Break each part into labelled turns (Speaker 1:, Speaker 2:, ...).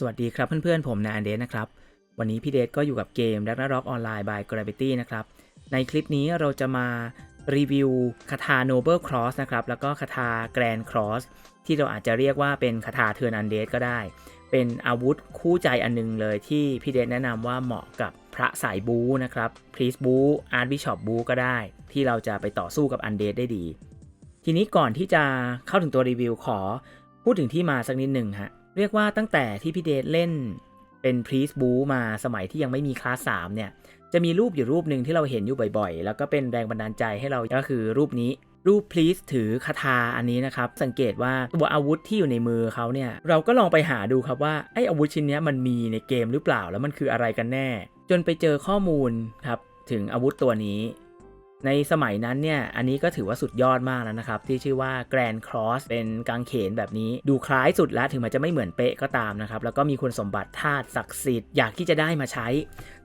Speaker 1: สวัสดีครับเพื่อนๆ ผมนายอันเดสนะครับ วันนี้พี่เดชก็อยู่กับเกม r a g n a r o k Online by Gravity นะครับ ในคลิปนี้เราจะมารีวิวคาถา Noble Cross นะครับ แล้วก็คาถา Grand Cross ที่เราอาจจะเรียกว่าเป็นคาถาเทือนอันเดสก็ได้ เป็นอาวุธคู่ใจอันหนึงเลยที่พี่เดชแนะนำว่าเหมาะกับพระสายบูนะครับ Priest บูอาร์ตบิชอปบูก็ได้ ที่เราจะไปต่อสู้กับอันเดสได้ดี ทีนี้ก่อนที่จะเข้าถึงตัวรีวิวขอพูดถึงที่มาสักนิดหนึ่งฮะ เรียกว่าตั้งแต่ที่พี่เดชเล่นเป็นพรีสบูมาสมัยที่ยังไม่มีคลาส3เนี่ยจะมีรูปอยู่รูปหนึ่งที่เราเห็นอยู่บ่อยๆ แล้วก็เป็นแรงบันดาลใจให้เราก็คือรูปนี้รูปพลีสถือคาถาอันนี้นะครับ สังเกตว่าตัวอาวุธที่อยู่ในมือเขาเนี่ยเราก็ลองไปหาดูครับว่าไออาวุธชิ้นนี้มันมีในเกมหรือเปล่าแล้วมันคืออะไรกันแน่ จนไปเจอข้อมูลครับถึงอาวุธตัวนี้ ในสมัยนั้นเนี่ย อันนี้ก็ถือว่าสุดยอดมากแล้วนะครับ ที่ชื่อว่า Grand Cross เป็นกางเขนแบบนี้ ดูคล้ายสุดแล้วถึงมันจะไม่เหมือนเป๊ะก็ตามนะครับ แล้วก็มีคุณสมบัติธาตุศักดิ์สิทธิ์อยากที่จะได้มาใช้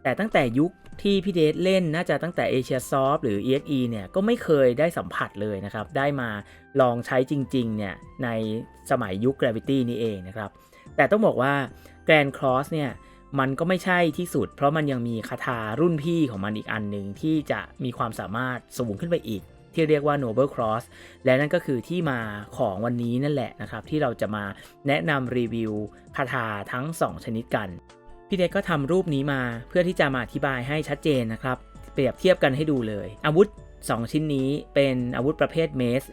Speaker 1: แต่ตั้งแต่ยุคที่พี่เดชเล่นน่าจะตั้งแต่เอเชียซอฟหรือ EXE เนี่ยก็ไม่เคยได้สัมผัสเลยนะครับ ได้มาลองใช้จริงๆเนี่ยในสมัยยุค Gravity นี้เองนะครับ แต่ต้องบอกว่า Grand Cross เนี่ย มันก็ไม่ใช่ที่สุด เพราะมันยังมีคาถารุ่นพี่ของมันอีกอันหนึ่งที่จะมีความสามารถสูงขึ้นไปอีก ที่เรียกว่า Noble Cross และนั่นก็คือที่มาของวันนี้นั่นแหละนะครับ ที่เราจะมาแนะนำรีวิวคาถาทั้ง 2 ชนิดกัน พี่เด็กก็ทำรูปนี้มาเพื่อที่จะมาอธิบายให้ชัดเจนนะครับ เปรียบเทียบกันให้ดูเลย อาวุธ 2 ชิ้นนี้เป็นอาวุธประเภทเมส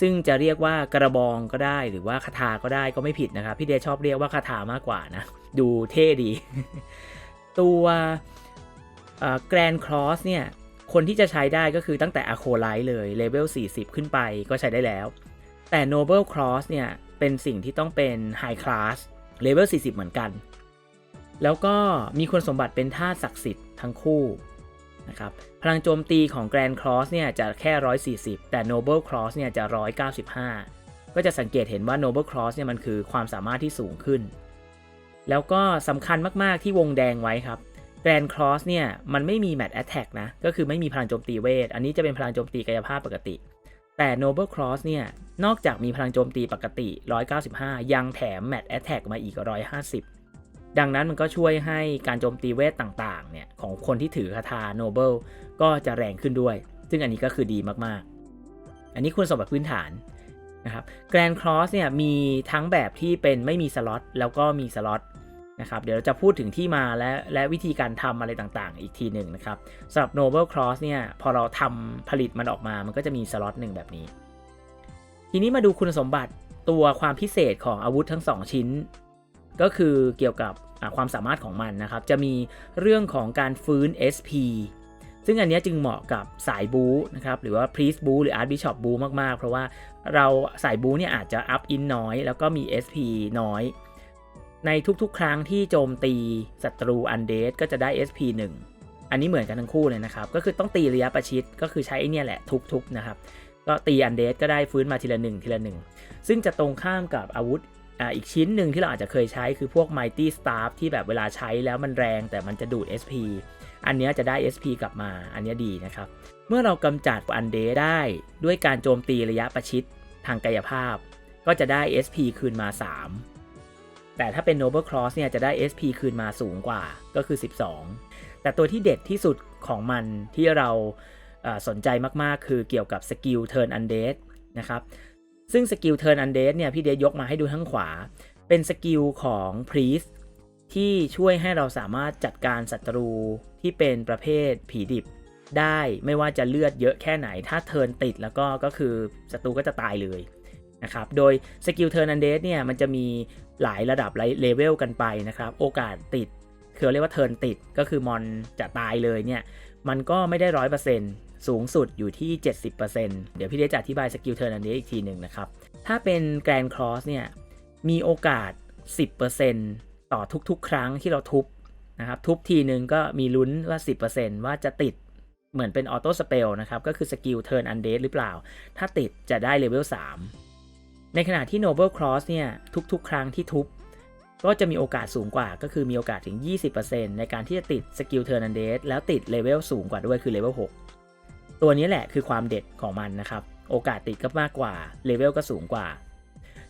Speaker 1: ซึ่งจะเรียกว่ากระบองก็ได้หรือว่าคาถาก็ได้ก็ไม่ผิดนะครับ พี่เดชชอบเรียกว่าคาถามากกว่านะ ดูเท่ดี ตัวแกรนครอสเนี่ย คนที่จะใช้ได้ก็คือตั้งแต่อะโคไลท์เลยเลเวล40 ขึ้นไปก็ใช้ได้แล้ว แต่ Noble Cross เนี่ย เป็นสิ่งที่ต้องเป็น High Class เลเวล40 เหมือนกัน แล้วก็มีคุณสมบัติเป็นธาตุศักดิ์สิทธิ์ทั้งคู่นะครับพลังโจมตีของ Grand Cross เนี่ยจะแค่ 140 แต่ Noble Cross เนี่ยจะ 195 ก็จะสังเกตเห็นว่า Noble Cross เนี่ยมันคือความสามารถที่สูงขึ้น แล้วก็สำคัญมากๆที่วงแดงไว้ครับ Grand Cross เนี่ย มันไม่มี Match Attack นะ ก็คือไม่มีพลังโจมตีเวท อันนี้จะเป็นพลังโจมตีกายภาพปกติ แต่ Noble Cross เนี่ย นอกจากมีพลังโจมตีปกติ 195 ยังแถม Match Attack มาอีก 150 ดังนั้นมันก็ช่วยให้การโจมตีเวทต่างๆเนี่ย ของคนที่ถือคาถา Noble ก็จะแรงขึ้นด้วย ซึ่งอันนี้ก็คือดีมากๆ อันนี้คุณสมบัติพื้นฐาน นะครับ Grand Cross เนี่ยมีทั้งแบบที่เป็นไม่มีสล็อตแล้วก็มีสล็อตนะครับเดี๋ยวเราจะพูดถึงที่มาและและวิธีการทำอะไรต่างๆ อีกทีหนึ่งนะครับสำหรับ Noble Cross เนี่ยพอเราทำผลิตมันออกมามันก็จะมีสล็อตหนึ่งแบบนี้ ทีนี้มาดูคุณสมบัติตัวความพิเศษของอาวุธทั้ง 2 ชิ้น ก็คือเกี่ยวกับความสามารถของมันนะครับ จะมีเรื่องของการฟื้น SP ซึ่งอันนี้จึงเหมาะกับสายบูนะครับหรือว่า Priest บูหรือ Art Bishop บูมากๆ เพราะว่าเราสายบูเนี่ยอาจจะ up in น้อย แล้วก็มี SP น้อย ในทุกๆ ครั้งที่โจมตีศัตรูอันเดสก็จะได้ SP 1 อันนี้เหมือนกันทั้งคู่เลยนะครับ ก็คือต้องตีระยะประชิดก็คือใช้ไอเนี่ยแหละทุบๆนะครับก็ตีอันเดสก็ได้ฟื้นมาทีละหนึ่งทีละหนึ่งซึ่งจะตรงข้ามกับอาวุธอ่าอีกชิ้นหนึ่งที่เราอาจจะเคยใช้คือพวก Mighty Staff ที่แบบเวลาใช้แล้วมันแรงแต่มันจะดูด SP อันนี้จะได้ SP กลับมา อันนี้ดีนะครับ เมื่อเรากำจัดอันเดได้ด้วยการโจมตีระยะประชิดทางกายภาพ ก็จะได้ SP คืนมา 3 แต่ถ้าเป็น Noble Cross เนี่ยจะได้ SP คืนมาสูงกว่าก็คือ 12 แต่ตัวที่เด็ดที่สุดของมันที่เราสนใจมากๆ คือเกี่ยวกับสกิล Turn Undead นะครับ ซึ่งสกิล Turn Undead เนี่ยพี่เดชยกมาให้ดูทั้งขวา เป็นสกิลของ Priest ที่ช่วยให้เราสามารถจัดการศัตรูที่เป็นประเภทผีดิบได้ไม่ว่าจะเลือดเยอะแค่ไหน ถ้าเทินติดแล้วก็ก็คือศัตรูก็จะตายเลยนะครับ โดยสกิลเทิร์นอันเดสเนี่ยมันจะมีหลายระดับหลเลเวลกันไปนะครับ โอกาสติดคือเรียกว่าเทินติดก็คือมอนจะตายเลยเนี่ย มันก็ไม่ได้ร้อยเปอร์เซ็นต์สูงสุดอยู่ที่ 70%เดี๋ยวพี่เดชจะอธิบายสกิลเทิร์นอันเดสอีกทีหนึ่งนะครับ ถ้าเป็นแกรนครอสเนี่ยมีโอกาส 10% ต่อทุกๆ ครั้งที่เราทุบนะครับ ทุบทีหนึ่งก็มีลุ้นว่า 10%ว่าจะติดเหมือนเป็นออโต้สเปลนะครับ ก็คือสกิลเทิร์นอันเดหรือเปล่า ถ้าติดจะได้เลเวล 3 ในขณะที่ Noble Cross เนี่ยทุกๆ ครั้งที่ทุบ ก็จะมีโอกาสสูงกว่าก็คือมีโอกาสถึง 20%ในการที่จะติดสกิลเทิร์นอันเดแล้วติดเลเวลสูงกว่าด้วยคือเลเวล6ตัวนี้แหละคือความเด็ดของมันนะครับ โอกาสติดก็มากกว่าเลเวลก็สูงกว่า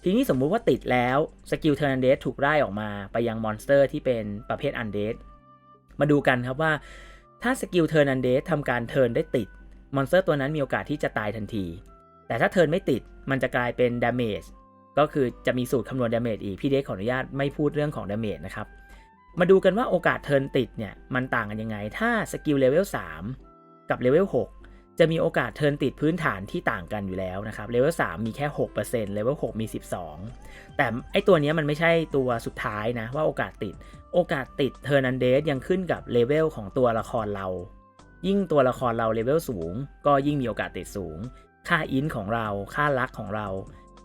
Speaker 1: ทีนี้สมมุติว่าติดแล้วสกิลเทอร์นันเดสถูกไล่ออกมาไปยังมอนสเตอร์ที่เป็นประเภทอันเดสมาดูกันครับว่า ถ้าสกิลเทอร์นันเดสทำการเทิร์นได้ติด มอนสเตอร์ตัวนั้นมีโอกาสที่จะตายทันที แต่ถ้าเทิร์นไม่ติดมันจะกลายเป็นดาเมจก็คือจะมีสูตรคำนวณดาเมจอีก พี่เดชขออนุญาตไม่พูดเรื่องของดาเมจนะครับ มาดูกันว่าโอกาสเทิร์นติดเนี่ยมันต่างกันยังไง ถ้าสกิลเลเวล3กับเลเวล6 จะมีโอกาสเทิร์นติดพื้นฐานที่ต่างกันอยู่แล้วนะครับเลเวล3มีแค่ 6%เลเวล6มี 12 แต่ไอตัวนี้มันไม่ใช่ตัวสุดท้ายนะว่าโอกาสติด โอกาสติดเทอร์นันเดสยังขึ้นกับเลเวลของตัวละครเรา ยิ่งตัวละครเราเลเวลสูง ก็ยิ่งมีโอกาสติดสูง ค่าอินของเรา ค่าลักของเรา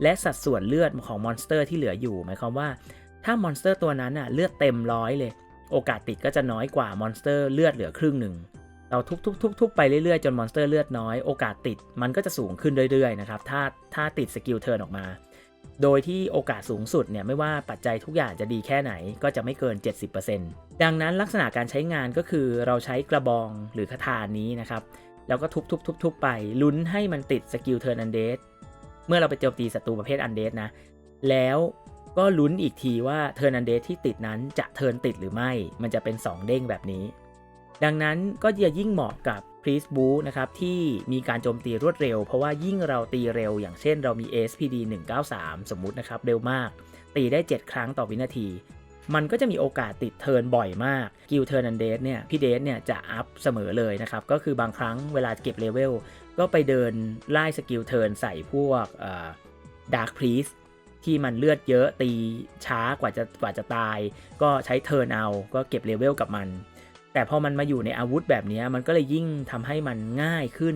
Speaker 1: และสัดส่วนเลือดของมอนสเตอร์ที่เหลืออยู่หมายความว่า ถ้ามอนสเตอร์ตัวนั้นอะเลือดเต็มร้อยเลย โอกาสติดก็จะน้อยกว่ามอนสเตอร์เลือดเหลือครึ่งหนึ่ง เราทุบๆๆไปเรื่อยๆ จนมอนสเตอร์เลือดน้อย โอกาสติดมันก็จะสูงขึ้นเรื่อยๆนะครับถ้าถ้าติดสกิลเทิร์นออกมา โดยที่โอกาสสูงสุดเนี่ยไม่ว่าปัจจัยทุกอย่างจะดีแค่ไหนก็จะไม่เกิน 70%ดังนั้นลักษณะการใช้งานก็คือเราใช้กระบองหรือคาถานี้นะครับแล้วก็ทุบๆๆๆไปลุ้นให้มันติดสกิลเทิร์นอันเดสเมื่อเราไปโจมตีศัตรูประเภทอันเดสนะแล้วก็ลุ้นอีกทีว่าเทิร์นอันเดสที่ติดนั้นจะเทิร์นติดหรือไม่ มันจะเป็น 2 เด้งแบบนี้ ดังนั้นก็จะยิ่งเหมาะกับพรีสบูนะครับที่มีการโจมตีรวดเร็ว เพราะว่ายิ่งเราตีเร็ว อย่างเช่นเรามี SPD 193 สมมุตินะครับเร็วมาก ตีได้ 7 ครั้งต่อวินาที มันก็จะมีโอกาสติดเทิร์นบ่อยมาก กิลเทิร์นอันเดสเนี่ยพี่เดสเนี่ยจะอัพเสมอเลยนะครับ ก็คือบางครั้งเวลาเก็บเลเวลก็ไปเดินไล่สกิลเทิร์นใส่พวกดาร์คพรีสที่มันเลือดเยอะตีช้ากว่าจะกว่าจะตาย ก็ใช้เทิร์นเอา ก็เก็บเลเวลกับมัน แต่พอมันมาอยู่ในอาวุธแบบนี้มันก็เลยยิ่งทำให้มันง่ายขึ้น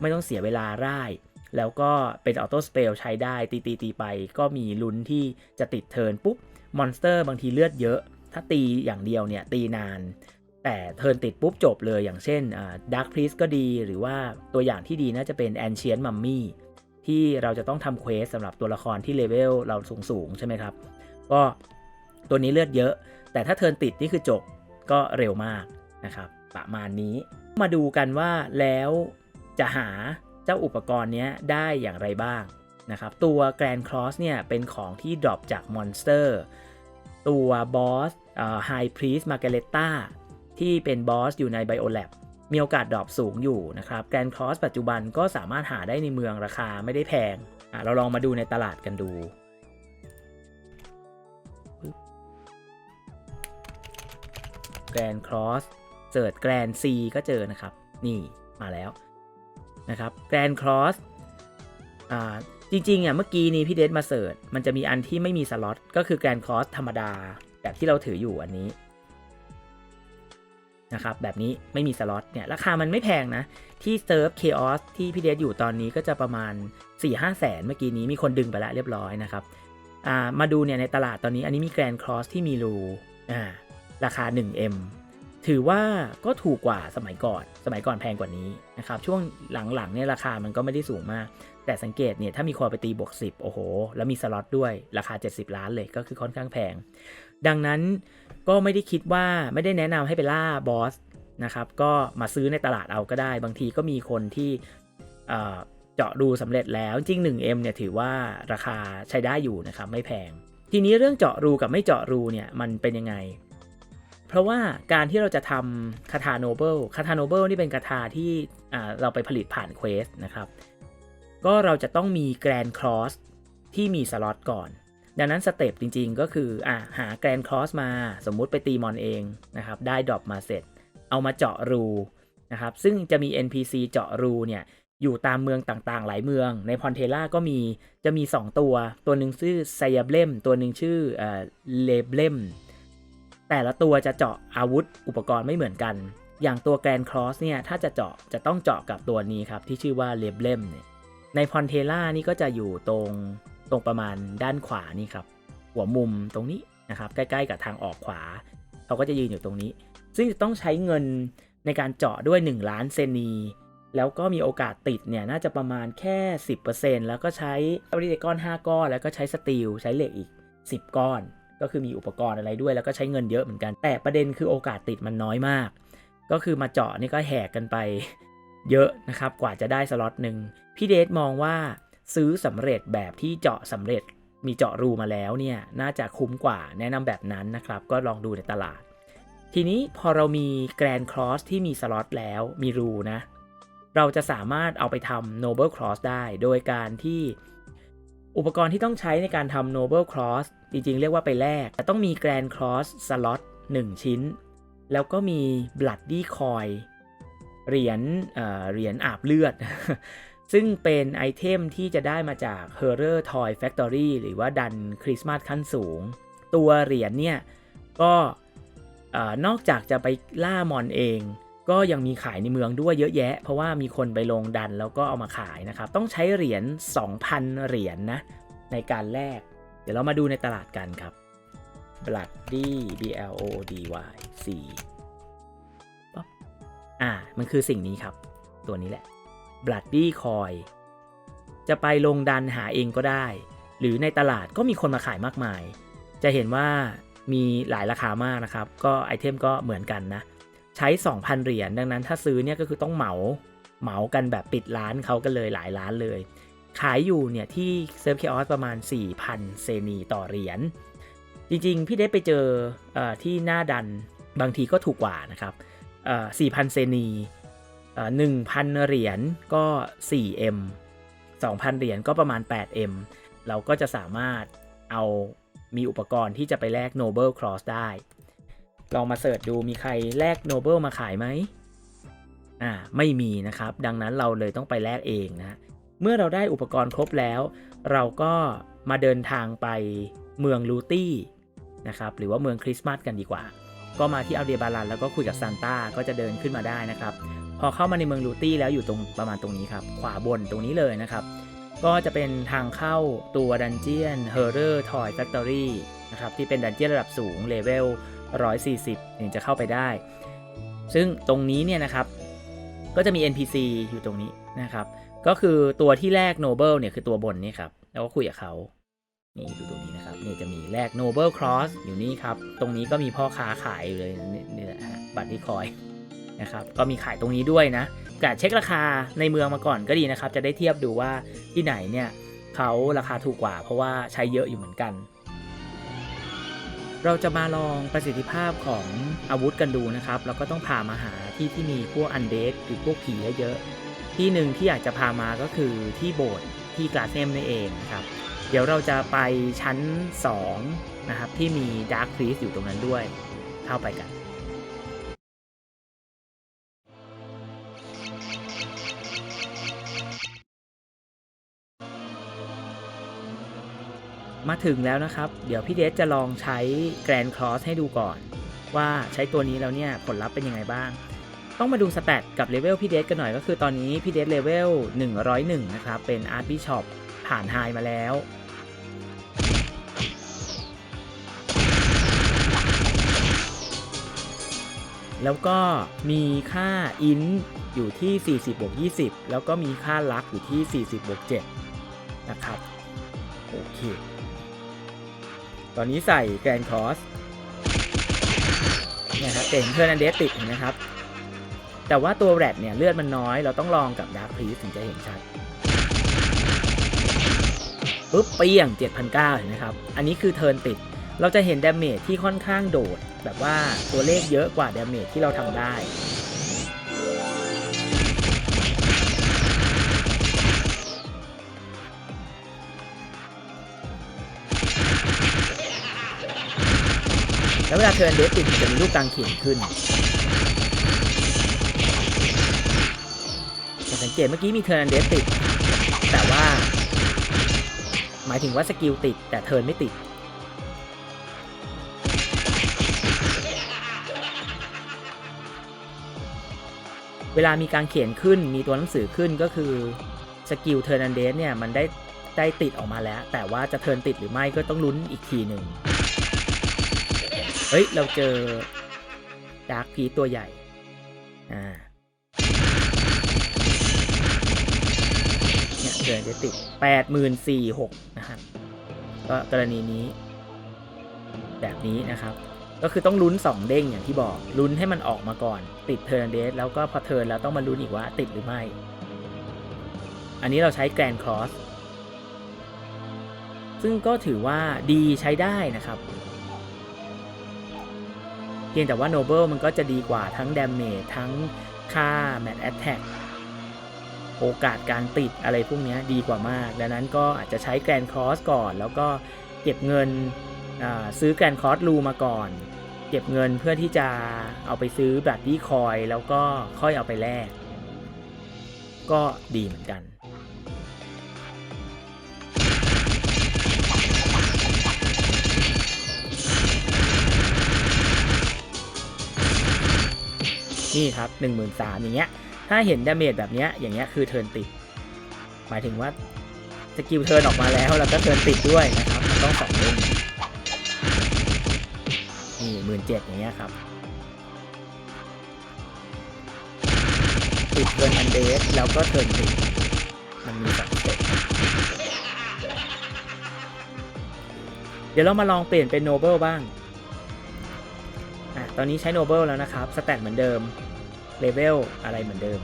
Speaker 1: ไม่ต้องเสียเวลาร่าย แล้วก็เป็นออโต้สเปลใช้ได้ตีตีตีไปก็มีลุ้นที่จะติดเทิร์นปุ๊บมอนสเตอร์บางทีเลือดเยอะ ถ้าตีอย่างเดียวเนี่ยตีนาน แต่เทิร์นติดปุ๊บจบเลยอย่างเช่นดักพรีสก็ดีหรือว่าตัวอย่างที่ดีน่าจะเป็นแอนเชียนมัมมี่ที่เราจะต้องทำเควสสำหรับตัวละครที่เลเวลเราสูงสูงใช่ไหมครับ ก็ตัวนี้เลือดเยอะ แต่ถ้าเทิร์นติดนี่คือจบ ก็เร็วมากนะครับ ประมาณนี้มาดูกันว่าแล้วจะหาเจ้าอุปกรณ์นี้ได้อย่างไรบ้างนะครับ ตัว Grand Cross เนี่ยเป็นของที่ดรอปจากมอนสเตอร์ตัวบอสไฮพรีสมาเกเลตตาที่เป็นบอสอยู่ใน Biolab มีโอกาสดรอปสูงอยู่นะครับแกรนคอสปัจจุบันก็สามารถหาได้ในเมืองราคาไม่ได้แพง เราลองมาดูในตลาดกันดู แกรนครอสเสิร์ชแกรนซีก็เจอนะครับ นี่มาแล้วนะครับแกรนครอสอ่าจริงๆอะเมื่อกี้นี้พี่เดชมาเสิร์ชมันจะมีอันที่ไม่มีสล็อตก็คือแกรนครอสธรรมดา แบบที่เราถืออยู่อันนี้นะครับแบบนี้ไม่มีสล็อตเนี่ยราคามันไม่แพงนะ ที่เซิร์ฟเคออสที่พี่เดชอยู่ตอนนี้ก็จะประมาณ 4 5แสนเมื่อกี้นี้มีคนดึงไปแล้วเรียบร้อยนะครับมาดูเนี่ยในตลาดตอนนี้อันนี้มีแกรนครอสที่มีรูอ่า ราคา 1M ถือว่าก็ถูกกว่าสมัยก่อน สมัยก่อนแพงกว่านี้นะครับ ช่วงหลังๆเนี่ยราคามันก็ไม่ได้สูงมาก แต่สังเกตเนี่ยถ้ามีคนไปตีบวก 10 โอ้โห แล้วมีสล็อตด้วย ราคา 70 ล้านเลยก็คือค่อนข้างแพง ดังนั้นก็ไม่ได้คิดว่าไม่ได้แนะนำให้ไปล่าบอสนะครับก็มาซื้อในตลาดเอาก็ได้ บางทีก็มีคนที่เจาะดูสำเร็จแล้ว จริง 1M เนี่ยถือว่าราคาใช้ได้อยู่นะครับไม่แพง ทีนี้เรื่องเจาะรูกับไม่เจาะรูเนี่ยมันเป็นยังไง เพราะว่าการที่เราจะทำคาถาโนเบิลคาถาโนเบิลนี่เป็นคาถาที่เราไปผลิตผ่านเควสนะครับ ก็เราจะต้องมีแกรนครอสที่มีสล็อตก่อน ดังนั้นสเต็ปจริงๆ ก็คืออะหาแกรนครอสมาสมมุติไปตีมอนเองนะครับ ได้ดรอปมาเสร็จ เอามาเจาะรูนะครับ ซึ่งจะมี NPC เจาะรูเนี่ยอยู่ตามเมืองต่างๆ หลายเมือง ในพอนเทล่าก็มีจะมี 2 ตัว ตัวหนึ่งชื่อไซยาเบลมตัวหนึ่งชื่อเลเบลม แต่ละตัวจะเจาะอาวุธอุปกรณ์ไม่เหมือนกัน อย่างตัวแกรนครอสเนี่ยถ้าจะเจาะจะต้องเจาะกับตัวนี้ครับที่ชื่อว่าเลเบลมเนี่ยในพอนเทล่านี่ก็จะอยู่ตรงตรงประมาณด้านขวานี่ครับหัวมุมตรงนี้นะครับใกล้ๆกับทางออกขวาเขาก็จะยืนอยู่ตรงนี้ ซึ่งจะต้องใช้เงินในการเจาะด้วย 1 ล้านเซนี แล้วก็มีโอกาสติดเนี่ยน่าจะประมาณแค่ 10%แล้วก็ใช้อริเดก้อน 5 ก้อน แล้วก็ใช้สตีลใช้เหล็กอีก 10 ก้อน ก็คือมีอุปกรณ์อะไรด้วย แล้วก็ใช้เงินเยอะเหมือนกัน แต่ประเด็นคือโอกาสติดมันน้อยมาก ก็คือมาเจาะนี่ก็แหกกันไปเยอะนะครับ กว่าจะได้สล็อตหนึ่งพี่เดชมองว่าซื้อสำเร็จแบบที่เจาะสำเร็จมีเจาะรูมาแล้วเนี่ยน่าจะคุ้มกว่าแนะนำแบบนั้นนะครับ ก็ลองดูในตลาด ทีนี้พอเรามีแกรนด์ครอสที่มีสล็อตแล้วมีรูนะ เราจะสามารถเอาไปทำ Noble Cross ได้ โดยการที่อุปกรณ์ที่ต้องใช้ในการทำ Noble Cross จริงๆ เรียกว่าไปแลกแต่ต้องมี Grand Cross Slot 1ชิ้น แล้วก็มี Bloody Coin เหรียญเอ่อเหรียญอาบเลือด ซึ่งเป็นไอเทมที่จะได้มาจาก Horror Toy Factory หรือว่าดันคริสต์มาสขั้นสูง ตัวเหรียญเนี่ยก็เอ่อนอกจากจะไปล่ามอนเอง ก็ยังมีขายในเมืองด้วยเยอะแยะ เพราะว่ามีคนไปลงดันแล้วก็เอามาขายนะครับ ต้องใช้เหรียญ 2,000 เหรียญนนะในการแลก เดี๋ยวเรามาดูในตลาดกันครับ Bloody B L O D Y C ป๊อปอ่า มันคือสิ่งนี้ครับ ตัวนี้แหละ Bloody Coin จะไปลงดันหาเองก็ได้ หรือในตลาดก็มีคนมาขายมากมาย จะเห็นว่ามีหลายราคามากนะครับ ก็ไอเทมก็เหมือนกันนะ ใช้ 2,000 เหรียญ ดังนั้นถ้าซื้อเนี่ยก็คือต้องเหมา เหมากันแบบปิดร้านเขากันเลยหลายร้านเลย ขายอยู่เนี่ยที่เซิร์ฟเคออสประมาณ 4,000 เซนีต่อเหรียญ จริงๆ พี่ได้ไปเจออที่หน้าดันบางทีก็ถูกกว่านะครับ4,000 เซนี1,000 เหรียญก็ 4M 2,000 เหรียญก็ประมาณ 8M เราก็จะสามารถเอามีอุปกรณ์ที่จะไปแลก Noble Cross ได้ ลองมาเสิร์ชดูมีใครแลก Noble มาขายไหมอ่าไม่มีนะครับ ดังนั้นเราเลยต้องไปแลกเองนะ เมื่อเราได้อุปกรณ์ครบแล้ว เราก็มาเดินทางไปเมืองลูตี้นะครับหรือว่าเมืองคริสต์มาสกันดีกว่า ก็มาที่อัลเดียบาลันแล้วก็คุยกับซานต้าก็จะเดินขึ้นมาได้นะครับ พอเข้ามาในเมืองลูตี้แล้วอยู่ตรงประมาณตรงนี้ครับ ขวาบนตรงนี้เลยนะครับ ก็จะเป็นทางเข้าตัวดันเจียน Horror Toy Factory นะครับที่เป็นดันเจียนระดับสูงเลเวล140 ถึงจะเข้าไปได้ ซึ่งตรงนี้เนี่ยนะครับก็จะมี NPC อยู่ตรงนี้นะครับ ก็คือตัวที่แรก Noble เนี่ยคือตัวบนนี่ครับ แล้วก็คุยกับเขา นี่ดูตรงนี้นะครับ นี่จะมีแรก Noble Cross อยู่นี่ครับ ตรงนี้ก็มีพ่อค้าขายอยู่เลยนี่แหละฮะบัตรที่คอยนะครับ ก็มีขายตรงนี้ด้วยนะกะเช็คราคาในเมืองมาก่อนก็ดีนะครับ จะได้เทียบดูว่าที่ไหนเนี่ยเขาราคาถูกกว่า เพราะว่าใช้เยอะอยู่เหมือนกัน เราจะมาลองประสิทธิภาพของอาวุธกันดูนะครับ แล้วก็ต้องพามาหาที่ที่มีพวกอันเดสหรือพวกผีเยอะๆ ที่หนึ่งที่อยากจะพามาก็คือที่โบสถ์ที่กราเซมนั่นเองนะครับ เดี๋ยวเราจะไปชั้น 2 นะครับ ที่มีดาร์คพรีสอยู่ตรงนั้นด้วย เข้าไปกันมาถึงแล้วนะครับ เดี๋ยวพี่เดชจะลองใช้แกรนครอสให้ดูก่อน ว่าใช้ตัวนี้แล้วเนี่ยผลลัพธ์เป็นยังไงบ้าง ต้องมาดูสแตทกับเลเวลพี่เดชกันหน่อยก็คือตอนนี้พี่เดชเลเวล101 นะครับ เป็นอาร์ตบิชอปผ่านไฮมาแล้ว แล้วก็มีค่าอินอยู่ที่ 40บวก20 แล้วก็มีค่าลักอยู่ที่ 40บวก7นะครับ โอเค ตอนนี้ใส่แกรนครอสเนี่ยครับเก่งเพื่อนอันเดสติดเห็นไหมครับ แต่ว่าตัวแรดเนี่ยเลือดมันน้อย เราต้องลองกับดาร์คพีสถึงจะเห็นชัดปุ๊บเปี้ยง 7,900เห็นไหมครับ อันนี้คือเทิร์นติด เราจะเห็นดาเมจที่ค่อนข้างโดด แบบว่าตัวเลขเยอะกว่าดาเมจที่เราทำได้แล้วเวลาเทิร์นเดสติดจะมีลูกกลางเขียนขึ้น เกตเมื่อกี้มีเทิร์นเดสติด แต่ว่า หมายถึงว่าสกิลติด แต่เทิร์นไม่ติด เวลามีการเขียนขึ้นมีตัวหนังสือขึ้นก็คือสกิลเทอร์นันเดสเนี่ยมันได้ได้ติดออกมาแล้ว แต่ว่าจะเทิร์นติดหรือไม่ก็ต้องลุ้นอีกทีหนึ่งเฮ้ย เราเจอดาร์กพีตัวใหญ่ อ่า เนี่ยเดินจะติดแปดหมื่นสี่หกนะครับก็กรณีนี้แบบนี้นะครับ ก็คือต้องลุ้น 2 เด้งอย่างที่บอกลุ้นให้มันออกมาก่อน ติดเทิร์นเดสแล้วก็พอเทิร์นแล้วต้องมาลุ้นอีกว่าติดหรือไม่ อันนี้เราใช้แกรนครอสซึ่งก็ถือว่าดีใช้ได้นะครับ เพียงแต่ว่า Noble มันก็จะดีกว่าทั้ง Damage ทั้งค่า Match Attack โอกาสการติดอะไรพวกนี้ดีกว่ามาก ดังนั้นก็อาจจะใช้ Grand Cross ก่อน แล้วก็เก็บเงินซื้อ Grand Cross รูมาก่อน เก็บเงินเพื่อที่จะเอาไปซื้อบัตรดีคอย แล้วก็ค่อยเอาไปแลกก็ดีเหมือนกันนี่ครับ 1 3 0 0 0อย่างเงี้ย ถ้าเห็นดาเมจแบบเนี้ยอย่างเงี้ยคือเทิร์นติด หมายถึงว่าสกิลเทิร์นออกมาแล้วแล้วก็เทิร์นติดด้วยนะครับมันต้องสองเล่นนี่หมื่นเจ็ดอย่างเงี้ยครับติดเทิร์นอันเดสแล้วก็เทิร์นติดมันมีสองเต็ปเดี๋ยวเรามาลองเปลี่ยนเป็นโนเบิลบ้างอะตอนนี้ใช้โนเบิลแล้วนะครับสแตทเหมือนเดิม เลเวลอะไรเหมือนเดิม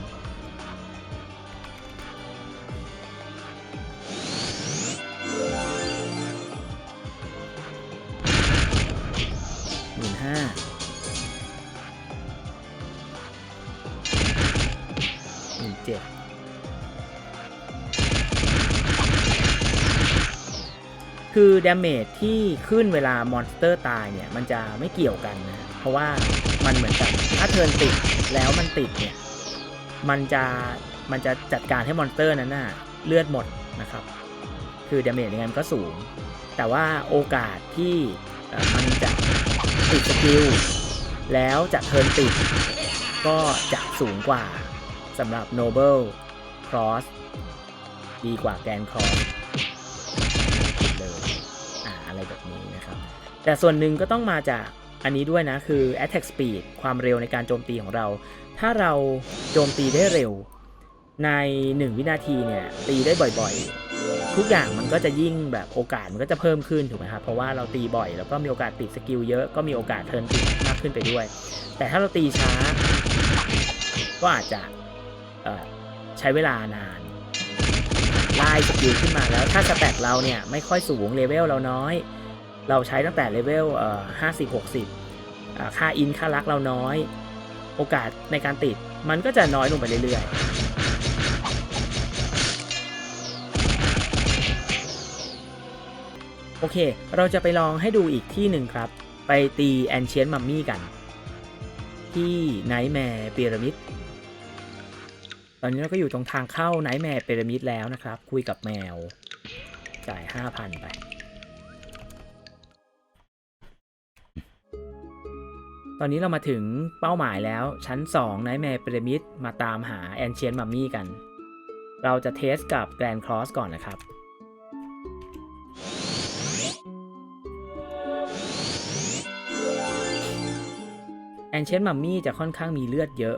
Speaker 1: หมื่นห้าหมื่นเจ็ดคือดาเมจที่ขึ้นเวลามอนสเตอร์ตายเนี่ย มันจะไม่เกี่ยวกันนะ เพราะว่า มันเหมือนกับถ้าเทิร์นติดแล้วมันติดเนี่ย มันจะมันจะจัดการให้มอนสเตอร์นั้นน่ะเลือดหมดนะครับ คือดาเมจยังไงมันก็สูง แต่ว่าโอกาสที่มันจะติดสกิลแล้วจะเทิร์นติด ก็จะสูงกว่าสำหรับ Noble Cross ดีกว่าแกนคอร์เลยอ่าอะไรแบบนี้นะครับ แต่ส่วนหนึ่งก็ต้องมาจาก อันนี้ด้วยนะคือ attack speed ความเร็วในการโจมตีของเรา ถ้าเราโจมตีได้เร็ว ใน 1 วินาทีเนี่ยตีได้บ่อยๆ ทุกอย่างมันก็จะยิ่งแบบโอกาสมันก็จะเพิ่มขึ้นถูกไหมครับเพราะว่าเราตีบ่อยแล้วก็มีโอกาสติดสกิลเยอะก็มีโอกาสเทิร์นติดมากขึ้นไปด้วย แต่ถ้าเราตีช้า ก็อาจจะใช้เวลานานไล่สกิลขึ้นมาแล้วถ้าสแตทเราเนี่ยไม่ค่อยสูงเลเวลเราน้อย เราใช้ตั้งแต่เลเวลเอ่อห้าสิบหกสิบค่าอินค่ารักเราน้อย โอกาสในการติดมันก็จะน้อยลงไปเรื่อยๆ โอเค เราจะไปลองให้ดูอีกที่หนึ่งครับ ไปตีแอนเชียนมัมมี่กัน ที่ไนท์แมร์พีระมิดตอนนี้เราก็อยู่ตรงทางเข้าไนท์แมร์พีระมิดแล้วนะครับ คุยกับแมว จ่าย 5,000 ไป ตอนนี้เรามาถึงเป้าหมายแล้วชั้น2ไนท์แมร์พีระมิดมาตามหาแอนเชียนมัมมี่กัน เราจะเทสกับแกรน d c ครอสก่อนนะครับแอนเชนมัมมี่จะค่อนข้างมีเลือดเยอะ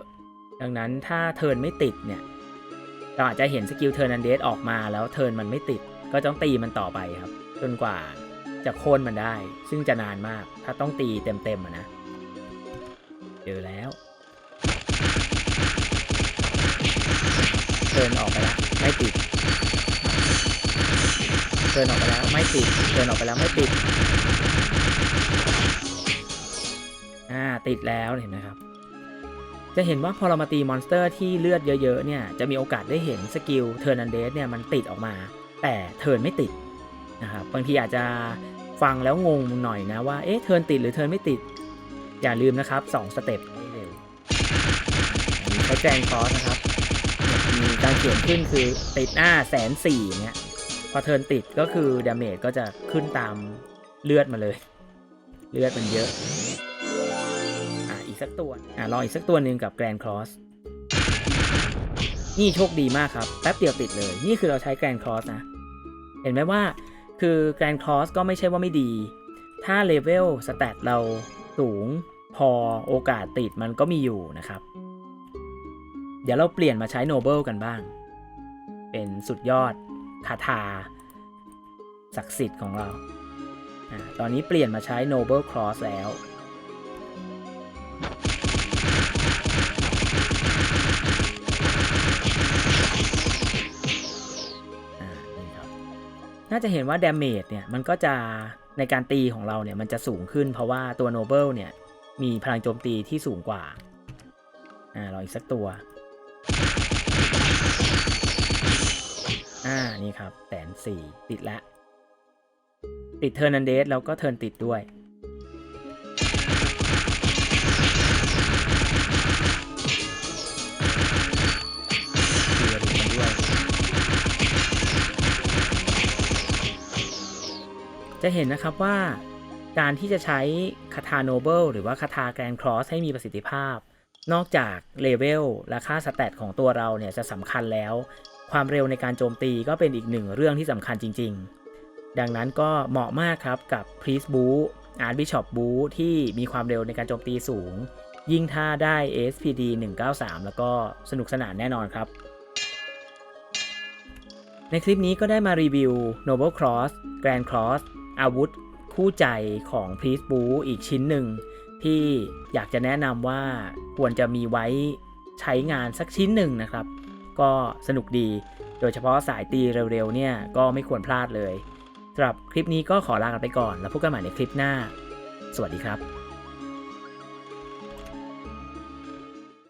Speaker 1: ดังนั้นถ้าเทิร์นไม่ติดเนี่ย เราอาจจะเห็นสกิลเทิร์นอันเดสออกมาแล้วเทิร์นมันไม่ติด ก็ต้องตีมันต่อไปครับ จนกว่าจะโค่นมันได้ ซึ่งจะนานมาก ถ้าต้องตีเต็มๆนะ เจอแล้วเทิร์นออกไปแล้วไม่ติดเทิร์นออกไปแล้วไม่ติดเทิร์นออกไปแล้วไม่ติดอ่าติดแล้วเห็นไหมครับ จะเห็นว่าพอเรามาตีมอนสเตอร์ที่เลือดเยอะๆเนี่ยจะมีโอกาสได้เห็นสกิลเทิร์นันเดสเนี่ยมันติดออกมา แต่เทิร์นไม่ติดนะครับบางทีอาจจะฟังแล้วงงหน่อยนะว่าเอ๊ะเทิร์นติดหรือเทิร์นไม่ติด อย่าลืมนะครับ2สเต็ปให้เร็วอันนี้ใช้แกรงคอสนะครับ มีการเขียนขึ้นคือติดหน้าแสนสี่เนี่ยพอเทิร์นติดก็คือดาเมจก็จะขึ้นตามเลือดมาเลย เลือดมันเยอะ อะอีกสักตัว อะลองอีกสักตัวหนึ่งกับแกรนครอสนี่โชคดีมากครับ แป๊บเดียวติดเลย นี่คือเราใช้แกรนครอสนะ เห็นไหมว่าคือแกรนครอสก็ไม่ใช่ว่าไม่ดี ถ้าเลเวลสแตทเราสูง พอโอกาสติดมันก็มีอยู่นะครับ เดี๋ยวเราเปลี่ยนมาใช้โนเบิลกันบ้าง เป็นสุดยอดคาถาศักดิ์สิทธิ์ของเรา ตอนนี้เปลี่ยนมาใช้ Noble Cross แล้วน่าจะเห็นว่า damage เนี่ยมันก็จะในการตีของเราเนี่ยมันจะสูงขึ้นเพราะว่าตัว noble เนี่ย มีพลังโจมตีที่สูงกว่า อ่าลองอีกสักตัว อ่า นี่ครับแสนสี่ติดล้วติดเทอร์นันเดสแล้วก็เทิร์นติดด้วย จะเห็นนะครับว่า การที่จะใช้คาถาโนเบิลหรือว่าคาถาแกรนครอสให้มีประสิทธิภาพ นอกจากเลเวลและค่าสแตทของตัวเราเนี่ยจะสำคัญแล้ว ความเร็วในการโจมตีก็เป็นอีกหนึ่งเรื่องที่สำคัญจริง ๆ ดังนั้นก็เหมาะมากครับกับ Priest b o o a r t Bishop b o o ที่มีความเร็วในการโจมตีสูง ยิ่งถ้าได้ SPD 193 แล้วก็สนุกสนานแน่นอนครับ ในคลิปนี้ก็ได้มารีวิว Noble Cross Grand Cross อาวุธ คู่ใจของพีซบูอีกชิ้นหนึ่ง ที่อยากจะแนะนำว่าควรจะมีไว้ใช้งานสักชิ้นหนึ่งนะครับ ก็สนุกดี โดยเฉพาะสายตีเร็วๆเนี่ยก็ไม่ควรพลาดเลยสำหรับคลิปนี้ก็ขอลากันไปก่อน แล้วพบกันใหม่ในคลิปหน้า สวัสดีครับ